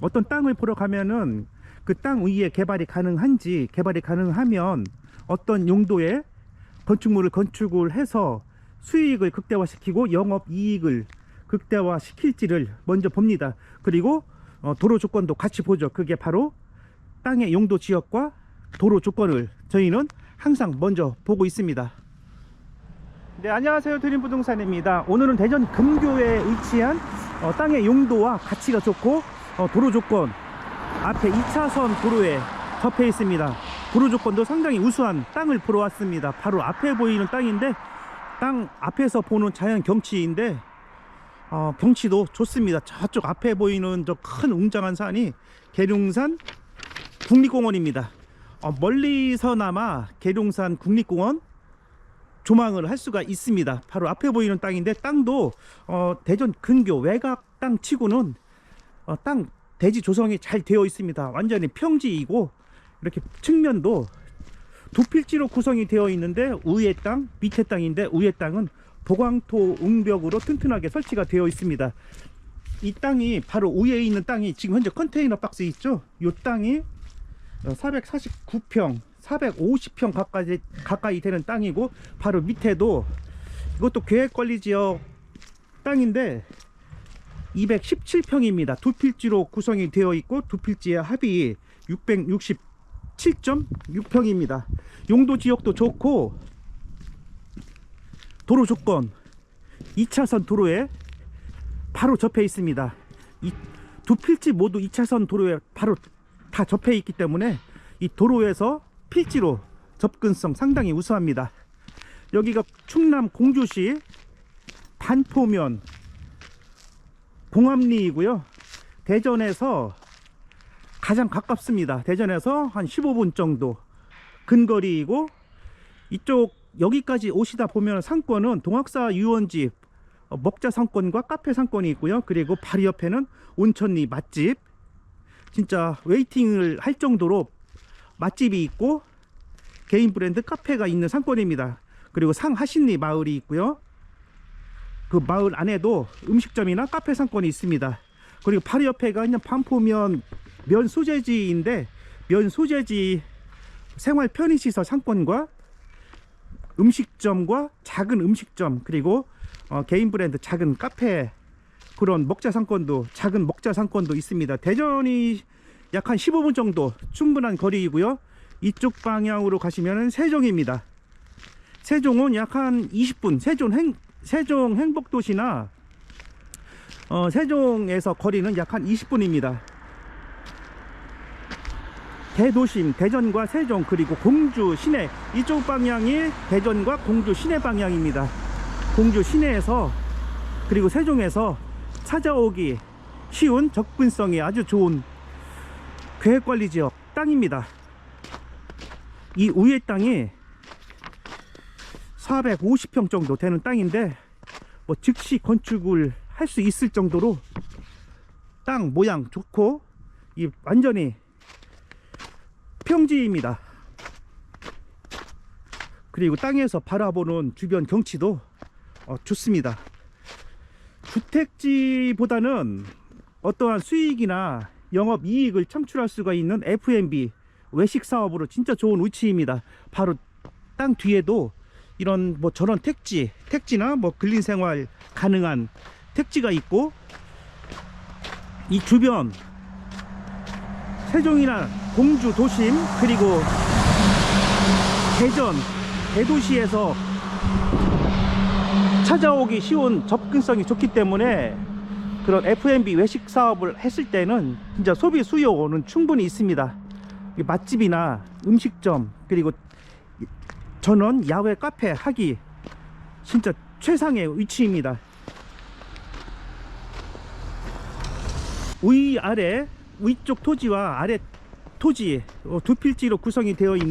어떤 땅을 보러 가면은 그 땅 위에 개발이 가능한지 개발이 가능하면 어떤 용도의 건축물을 건축을 해서 수익을 극대화시키고 영업 이익을 극대화시킬지를 먼저 봅니다. 그리고 어, 도로 조건도 같이 보죠. 그게 바로 땅의 용도 지역과 도로 조건을 저희는 항상 먼저 보고 있습니다. 네, 안녕하세요. 드림부동산입니다. 오늘은 대전 금교에 위치한 어, 땅의 용도와 가치가 좋고 어, 도로 조건 앞에 2차선 도로에 접해 있습니다. 도로 조건도 상당히 우수한 땅을 보러 왔습니다. 바로 앞에 보이는 땅인데 땅 앞에서 보는 자연 경치인데 어, 경치도 좋습니다. 저쪽 앞에 보이는 저 큰 웅장한 산이 계룡산 국립공원입니다. 어, 멀리서나마 계룡산 국립공원 조망을 할 수가 있습니다. 바로 앞에 보이는 땅인데 땅도 어, 대전 근교 외곽 땅 치고는 어, 땅 대지 조성이 잘 되어 있습니다. 완전히 평지이고 이렇게 측면도 두 필지로 구성이 되어 있는데 위에 땅, 밑에 땅인데 위에 땅은 보광토 웅벽으로 튼튼하게 설치가 되어 있습니다. 이 땅이 바로 위에 있는 땅이 지금 현재 컨테이너 박스 있죠? 이 땅이 449평, 450평 가까이, 가까이 되는 땅이고 바로 밑에도 이것도 계획관리지역 땅인데 217평입니다. 두 필지로 구성이 되어 있고 두 필지의 합이 667.6평입니다. 용도 지역도 좋고 도로 조건 2차선 도로에 바로 접해 있습니다. 이두 필지 모두 2차선 도로에 바로 다 접해 있기 때문에 이 도로에서 필지로 접근성 상당히 우수합니다. 여기가 충남 공주시 반포면 봉암리이고요. 대전에서 가장 가깝습니다. 대전에서 한 15분 정도 근거리이고 이쪽 여기까지 오시다 보면 상권은 동학사 유원지 어, 먹자 상권과 카페 상권이 있고요. 그리고 바로 옆에는 온천리 맛집 진짜 웨이팅을 할 정도로 맛집이 있고 개인 브랜드 카페가 있는 상권입니다. 그리고 상하신리 마을이 있고요. 그 마을 안에도 음식점이나 카페 상권이 있습니다. 그리고 바로 옆에가 그냥 반포면 면 소재지인데 면 소재지 생활 편의시설 상권과 음식점과 작은 음식점 그리고 어, 개인 브랜드 작은 카페 그런 먹자 상권도 작은 먹자 상권도 있습니다. 대전이 약 한 15분 정도 충분한 거리이고요. 이쪽 방향으로 가시면 세종입니다. 세종은 약 한 20분 세종 행 세종 행복도시나 어, 세종에서 거리는 약 한 20분입니다. 대도심 대전과 세종 그리고 공주 시내 이쪽 방향이 대전과 공주 시내 방향입니다. 공주 시내에서 그리고 세종에서 찾아오기 쉬운 접근성이 아주 좋은 계획관리 지역 땅입니다. 이 위에 땅이 450평 정도 되는 땅인데 뭐 즉시 건축을 할 수 있을 정도로 땅 모양 좋고 이 완전히 평지입니다. 그리고 땅에서 바라보는 주변 경치도 어, 좋습니다. 주택지보다는 어떠한 수익이나 영업 이익을 창출할 수가 있는 F&B 외식 사업으로 진짜 좋은 위치입니다. 바로 땅 뒤에도 이런 뭐 저런 택지, 택지나 뭐 근린 생활 가능한 택지가 있고 이 주변 세종이나 공주 도심 그리고 대전 대도시에서 찾아오기 쉬운 접근성이 좋기 때문에 그런 F&B 외식 사업을 했을 때는 진짜 소비 수요는 충분히 있습니다. 이 맛집이나 음식점 그리고 전원 야외 카페 하기 진짜 최상의 위치입니다. 위 아래 위쪽 토지와 아래 토지 어, 두 필지로 구성이 되어, 있,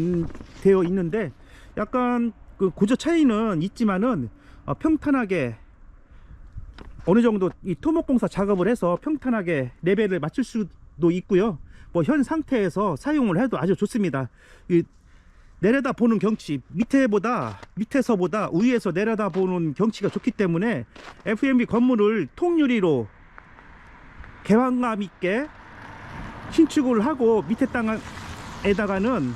되어 있는데 약간 그 구조 차이는 있지만은 어, 평탄하게 어느 정도 이 토목공사 작업을 해서 평탄하게 레벨을 맞출 수도 있고요. 뭐 현 상태에서 사용을 해도 아주 좋습니다. 이 내려다 보는 경치 밑에보다 밑에서보다 위에서 내려다 보는 경치가 좋기 때문에 F&B 건물을 통유리로 개방감 있게 신축을 하고 밑에 땅에다가는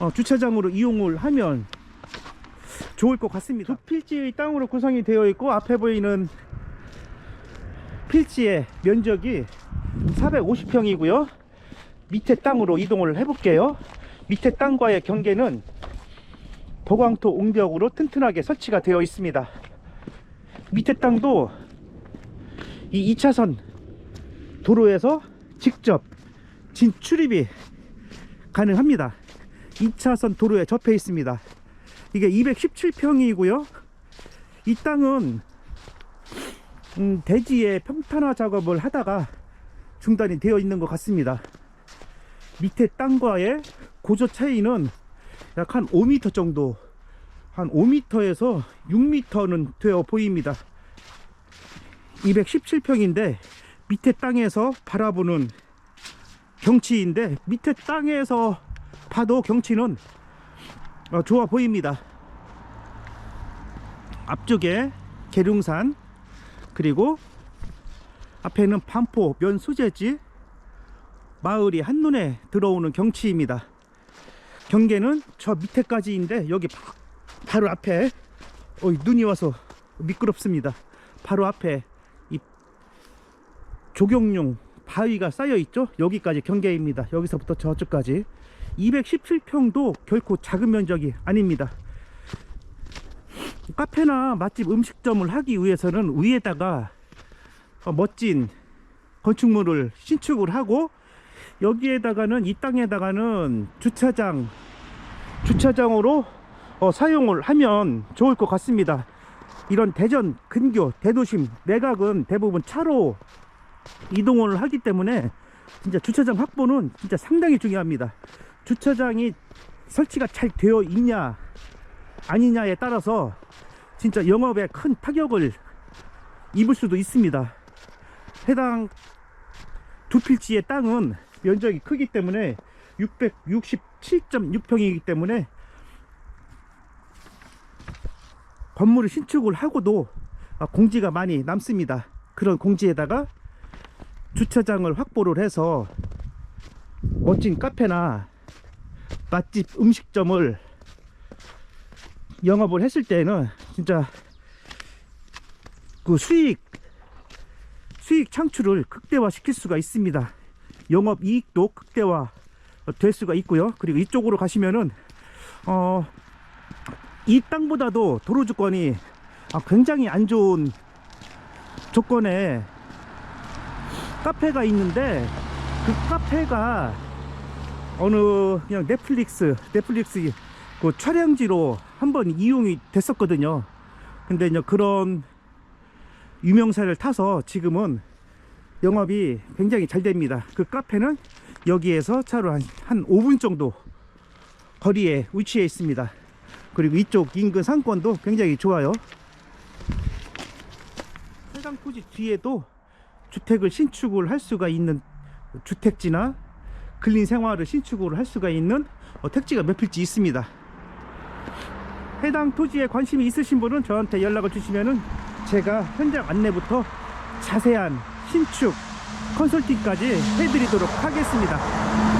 어, 주차장으로 이용을 하면 좋을 것 같습니다. 두 필지의 땅으로 구성이 되어 있고 앞에 보이는 필지의 면적이 450평이고요. 밑에 땅으로 이동을 해 볼게요. 밑에 땅과의 경계는 보광토 옹벽으로 튼튼하게 설치가 되어 있습니다. 밑에 땅도 이 2차선 도로에서 직접 진출입이 가능합니다. 2차선 도로에 접해 있습니다. 이게 217평이고요. 이 땅은 음, 대지의 평탄화 작업을 하다가 중단이 되어 있는 것 같습니다. 밑에 땅과의 고조 차이는 약 한 5m 정도, 한 5m에서 6m는 되어 보입니다. 217평인데 밑에 땅에서 바라보는 경치인데 밑에 땅에서 봐도 경치는 어, 좋아 보입니다. 앞쪽에 계룡산 그리고 앞에는 반포 면 소재지 마을이 한눈에 들어오는 경치입니다. 경계는 저 밑에까지인데 여기 바, 바로 앞에 어, 눈이 와서 미끄럽습니다. 바로 앞에 이 조경용 바위가 쌓여 있죠. 여기까지 경계입니다. 여기서부터 저쪽까지 217평도 결코 작은 면적이 아닙니다. 카페나 맛집 음식점을 하기 위해서는 위에다가 어, 멋진 건축물을 신축을 하고 여기에다가는 이 땅에다가는 주차장 주차장으로 어, 사용을 하면 좋을 것 같습니다. 이런 대전 근교 대도심 내각은 대부분 차로 이동을 하기 때문에 진짜 주차장 확보는 진짜 상당히 중요합니다. 주차장이 설치가 잘 되어 있냐 아니냐에 따라서 진짜 영업에 큰 타격을 입을 수도 있습니다. 해당 두 필지의 땅은 면적이 크기 때문에 667.6평이기 때문에 건물을 신축을 하고도 아, 공지가 많이 남습니다. 그런 공지에다가 주차장을 확보를 해서 멋진 카페나 맛집 음식점을 영업을 했을 때는 진짜 그 수익 수익 창출을 극대화 시킬 수가 있습니다. 영업 이익도 극대화 될 수가 있고요. 그리고 이쪽으로 가시면은 어, 이 땅보다도 도로 조건이 아, 굉장히 안 좋은 조건에 카페가 있는데 그 카페가 어느 그냥 넷플릭스 넷플릭스 그 촬영지로 한번 이용이 됐었거든요. 근데 이제 그런 유명세를 타서 지금은 영업이 굉장히 잘 됩니다. 그 카페는 여기에서 차로 한, 한 5분 정도 거리에 위치해 있습니다. 그리고 이쪽 인근 상권도 굉장히 좋아요. 해당 토지 뒤에도 주택을 신축을 할 수가 있는 주택지나 근린 생활을 신축을 할 수가 있는 어, 택지가 몇 필지 있습니다. 해당 토지에 관심이 있으신 분은 저한테 연락을 주시면 은 제가 현장 안내부터 자세한 신축 컨설팅까지 해드리도록 하겠습니다.